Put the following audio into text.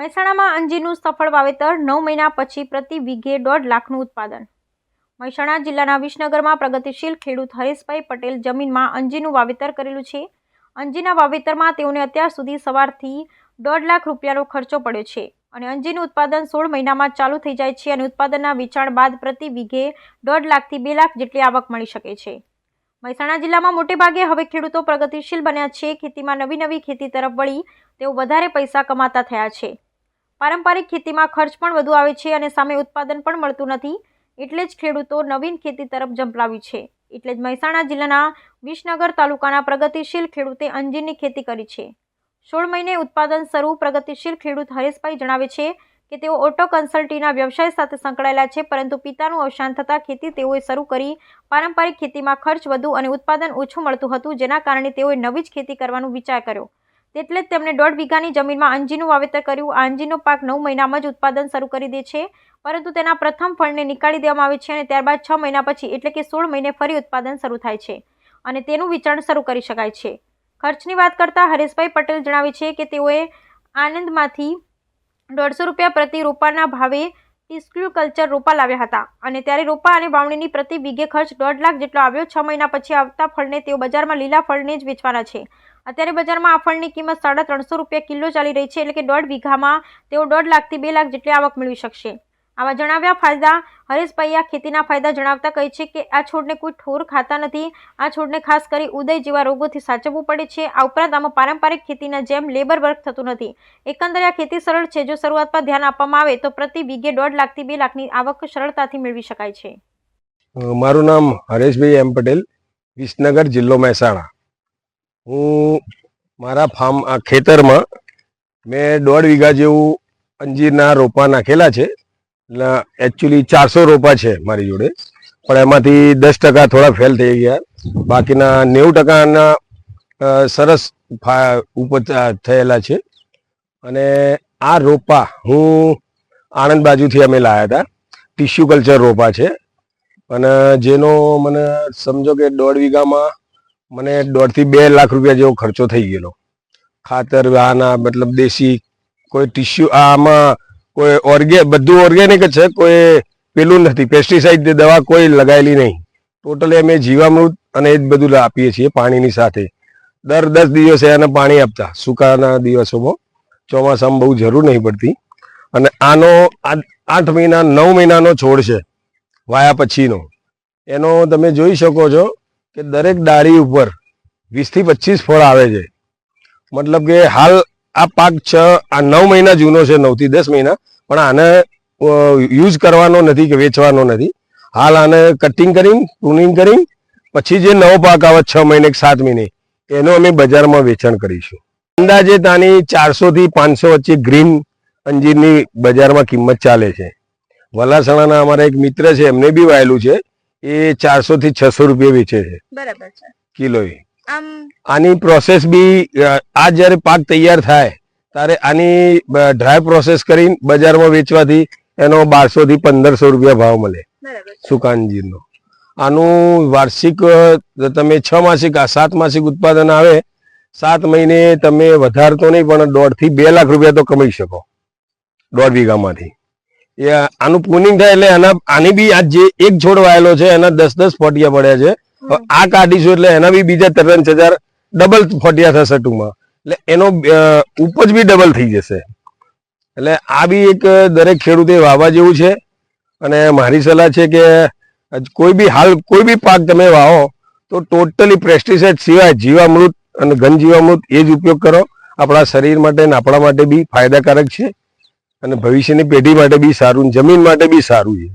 મહેસાણામાં અંજીરનું સફળ વાવેતર નવ મહિના પછી પ્રતિ વીઘે દોઢ લાખનું ઉત્પાદન. મહેસાણા જિલ્લાના વિસનગરમાં પ્રગતિશીલ ખેડૂત હરેશભાઈ પટેલ જમીનમાં અંજીરનું વાવેતર કરેલું છે. અંજીરના વાવેતરમાં તેઓને અત્યાર સુધી સવારથી દોઢ લાખ રૂપિયાનો ખર્ચો પડ્યો છે અને અંજીરનું ઉત્પાદન સોળ મહિનામાં ચાલુ થઈ જાય છે અને ઉત્પાદનના વેચાણ બાદ પ્રતિ વીઘે દોઢ લાખથી બે લાખ જેટલી આવક મળી શકે છે. મહેસાણા જિલ્લામાં મોટેભાગે હવે ખેડૂતો પ્રગતિશીલ બન્યા છે. ખેતીમાં નવી નવી ખેતી તરફ વળી તેઓ વધારે પૈસા કમાતા થયા છે. પારંપરિક ખેતીમાં ખર્ચ પણ વધુ આવે છે અને સામે ઉત્પાદન પણ મળતું નથી. એટલે જ ખેડૂતો નવીન ખેતી તરફ ઝંપલાવી છે. એટલે જ મહેસાણા જિલ્લાના વિસનગર તાલુકાના પ્રગતિશીલ ખેડૂતે અંજીરની ખેતી કરી છે. સોળ મહિને ઉત્પાદન શરૂ પ્રગતિશીલ ખેડૂત હરેશભાઈ જણાવે છે કે તેઓ ઓટો કન્સલ્ટીના વ્યવસાય સાથે સંકળાયેલા છે, પરંતુ પિતાનું અવસાન થતાં ખેતી તેઓએ શરૂ કરી પારંપરિક ખેતીમાં ખર્ચ વધુ અને ઉત્પાદન ઓછું મળતું હતું, જેના કારણે તેઓએ નવી જ ખેતી કરવાનો વિચાર કર્યો. તેટલે જ તેમણે દોઢ વીઘાની જમીનમાં અંજીનું વાવેતર કર્યું. આ અંજીનો પાક નવ મહિનામાં જ ઉત્પાદન શરૂ કરી દે છે. પરંતુ તેના પ્રથમ ફળને નીકાળી દેવામાં આવે છે અને ત્યારબાદ છ મહિના પછી એટલે કે સોળ મહિને ફરી ઉત્પાદન શરૂ થાય છે અને તેનું વિચારણ શરૂ કરી શકાય છે. ખર્ચની વાત કરતાં હરેશભાઈ પટેલ જણાવે છે કે તેઓએ આનંદમાંથી દોઢસો રૂપિયા પ્રતિ રોપાના ભાવે ટિસ્ક્યુ કલ્ચર રોપા લાવ્યા હતા. અને ત્યારે રોપા અને વાવણીની પ્રતિ વીઘે ખર્ચ દોઢ લાખ જેટલો આવ્યો. છ મહિના પછી આવતા ફળને તેઓ બજારમાં લીલા ફળને જ વેચવાના છે. અત્યારે બજારમાં આ ફળની કિંમત સાડા ત્રણસો રૂપિયા કિલો ચાલી રહી છે. એટલે કે દોઢ વીઘામાં તેઓ દોઢ લાખથી બે લાખ જેટલી આવક મેળવી શકશે. આવા જણાવ્યા ફાયદા. હરીશભાઈએ આ ખેતીના ફાયદા જણાવતા કહે છે કે, આ છોડને કોઈ ઠોર ખાતા નથી. આ છોડને ખાસ કરી ઉદય જેવા રોગોથી સાચવવું પડે છે. આ ઉપરાંત આમાં પારંપરિક ખેતીના જેમ લેબર વર્ક થતું નથી. એકંદરે આ ખેતી સરળ છે. જો શરૂઆતમાં ધ્યાન આપવામાં આવે તો પ્રતિ વીઘે દોઢ લાખથી બે લાખની આવક સરળતાથી મેળવી શકાય છે. મારું નામ હરેશભાઈ એમ પટેલ, વિસનગર જિલ્લો મહેસાણા. હું મારા ફાર્મ, આ ખેતરમાં મેં દોઢ વીઘા જેવું અંજીરના રોપા નાખેલા છે. એટલે એકચ્યુઅલી ચારસો રોપા છે મારી જોડે. પણ એમાંથી દસ ટકા થોડા ફેલ થઈ ગયા. બાકીના નેવું ટકાના સરસ ઉપજ થયેલા છે. અને આ રોપા હું આણંદ બાજુથી અમે લાવ્યા હતા. ટિશ્યુ કલ્ચર રોપા છે. અને જેનો મને સમજો કે દોઢ વીઘામાં મને દોઢથી બે લાખ રૂપિયા જેવો ખર્ચો થઈ ગયેલો. ખાતર, આના, મતલબ દેશી કોઈ ટિશ્યુ આમાં કોઈ ઓર્ગે બધું ઓર્ગેનિક જ છે, કોઈ પેલું નથી. પેસ્ટિસાઇડ દવા કોઈ લગાવેલી નહીં. ટોટલી અમે જીવામૃત અને એ જ બધું આપીએ છીએ પાણીની સાથે. દર દસ દિવસે એને પાણી આપતા. સુકાના દિવસોમાં ચોમાસામાં બહુ જરૂર નહીં પડતી. અને આનો આઠ મહિના, નવ મહિનાનો છોડ છે, વાયા પછીનો. એનો તમે જોઈ શકો છો કે દરેક ડાળી ઉપર વીસથી પચીસ ફળ આવે છે. મતલબ કે હાલ આ પાક છ આ નવ મહિના જૂનો છે નવથી દસ મહિના. પણ આને યુઝ કરવાનો નથી કે વેચવાનો નથી. હાલ આને કટિંગ કરીને પ્રુનિંગ કરીને પછી જે નવો પાક આવે છ મહિને કે સાત મહિને એનો અમે બજારમાં વેચાણ કરીશું. અંદાજે તાની ચારસોથી પાંચસો વચ્ચે ગ્રીન અંજીરની બજારમાં કિંમત ચાલે છે. વલાસણાના અમારા એક મિત્ર છે એમને બી વાયેલું છે. એ ચારસો થી છસો રૂપિયા વેચે છે. બરાબર છે. કિલો આમ આની પ્રોસેસ બી આ જ્યારે પાક તૈયાર થાય ત્યારે આની ડ્રાય પ્રોસેસ કરીને બજારમાં વેચવાથી એનો બારસો થી પંદરસો રૂપિયા ભાવ મળે. બરાબર. સુકા આનું વાર્ષિક તમે છ માસિક આ સાત માસિક ઉત્પાદન આવે સાત મહિને તમે વધારતો નહીં પણ દોઢથી બે લાખ રૂપિયા તો કમાઈ શકો. દોઢ વીઘામાંથી. એ આનું પુનિંગ થાય એટલે આના આની બી આ જે એક છોડ વાયેલો છે એના દસ દસ ફોટિયા પડ્યા છે. આ કાઢીશું એટલે એના બી બીજા ત્રણ હજાર ડબલ ફોટિયા થશે ટૂંકમાં એટલે એનો ઉપજ બી ડબલ થઈ જશે. એટલે આ બી એક દરેક ખેડૂતે વાવવા જેવું છે. અને મારી સલાહ છે કે કોઈ બી હાલ, કોઈ બી પાક તમે વાવો, તો ટોટલી પ્રેસ્ટિસાઇડ સિવાય જીવામૃત અને ઘન જીવામૃત એ જ ઉપયોગ કરો. આપણા શરીર માટે અને આપણા માટે બી ફાયદાકારક છે. અને ભવિષ્યની પેઢી માટે બી સારું, જમીન માટે બી સારું છે.